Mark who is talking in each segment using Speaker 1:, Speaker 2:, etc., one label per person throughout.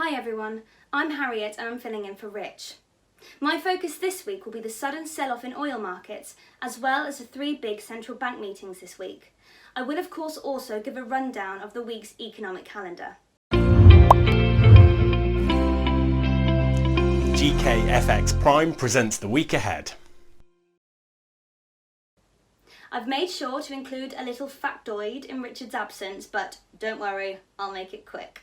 Speaker 1: Hi everyone, I'm Harriet and I'm filling in for Rich. My focus this week will be the sudden sell off in oil markets, as well as the three big central bank meetings this week. I will, of course, also give a rundown of the week's economic calendar.
Speaker 2: GKFX Prime presents the week ahead.
Speaker 1: I've made sure to include a little factoid in Richard's absence, but don't worry, I'll make it quick.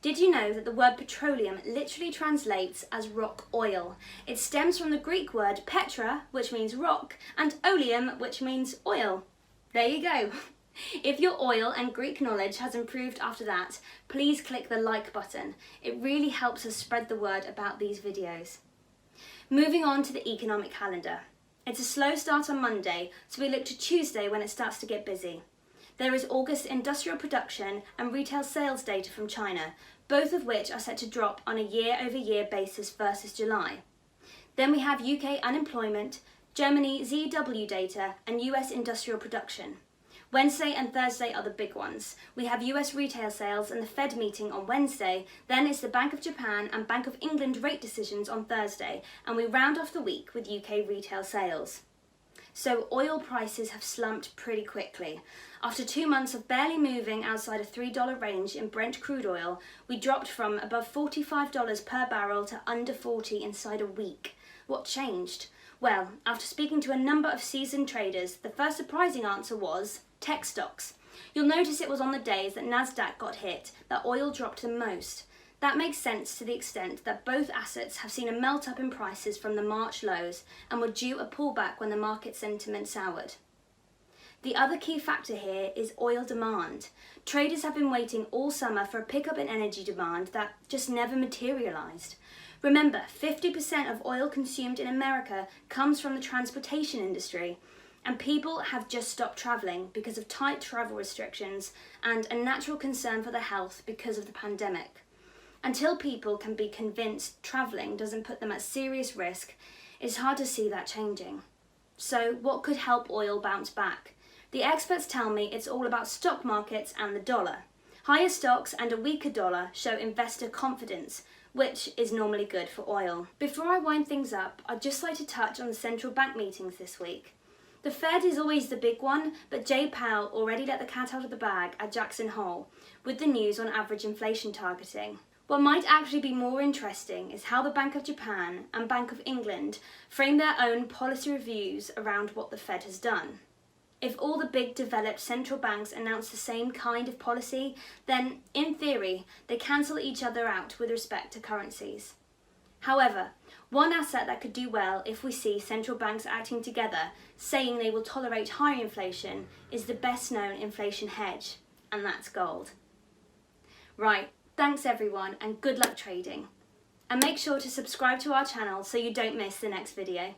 Speaker 1: Did you know that the word petroleum literally translates as rock oil? It stems from the Greek word petra, which means rock, and oleum, which means oil. There you go. If your oil and Greek knowledge has improved after that, please click the like button. It really helps us spread the word about these videos. Moving on to the economic calendar. It's a slow start on Monday, so we look to Tuesday when it starts to get busy. There is August industrial production and retail sales data from China, both of which are set to drop on a year over year basis versus July. Then we have UK unemployment, Germany ZW data, and US industrial production. Wednesday and Thursday are the big ones. We have US retail sales and the Fed meeting on Wednesday, then it's the Bank of Japan and Bank of England rate decisions on Thursday, and we round off the week with UK retail sales. So oil prices have slumped pretty quickly. After two months of barely moving outside a $3 range in Brent crude oil, we dropped from above $45 per barrel to under 40 inside a week. What changed? Well, after speaking to a number of seasoned traders, the first surprising answer was tech stocks. You'll notice it was on the days that Nasdaq got hit that oil dropped the most. That makes sense to the extent that both assets have seen a melt up in prices from the March lows and were due a pullback when the market sentiment soured. The other key factor here is oil demand. Traders have been waiting all summer for a pickup in energy demand that just never materialised. Remember, 50% of oil consumed in America comes from the transportation industry, and people have just stopped travelling because of tight travel restrictions and a natural concern for their health because of the pandemic. Until people can be convinced travelling doesn't put them at serious risk, it's hard to see that changing. So, what could help oil bounce back? The experts tell me it's all about stock markets and the dollar. Higher stocks and a weaker dollar show investor confidence, which is normally good for oil. Before I wind things up, I'd just like to touch on the central bank meetings this week. The Fed is always the big one, but Jay Powell already let the cat out of the bag at Jackson Hole with the news on average inflation targeting. What might actually be more interesting is how the Bank of Japan and Bank of England frame their own policy reviews around what the Fed has done. If all the big developed central banks announce the same kind of policy, then, in theory, they cancel each other out with respect to currencies. However, one asset that could do well if we see central banks acting together, saying they will tolerate higher inflation, is the best known inflation hedge, and that's gold. Right, thanks everyone, and good luck trading. And make sure to subscribe to our channel so you don't miss the next video.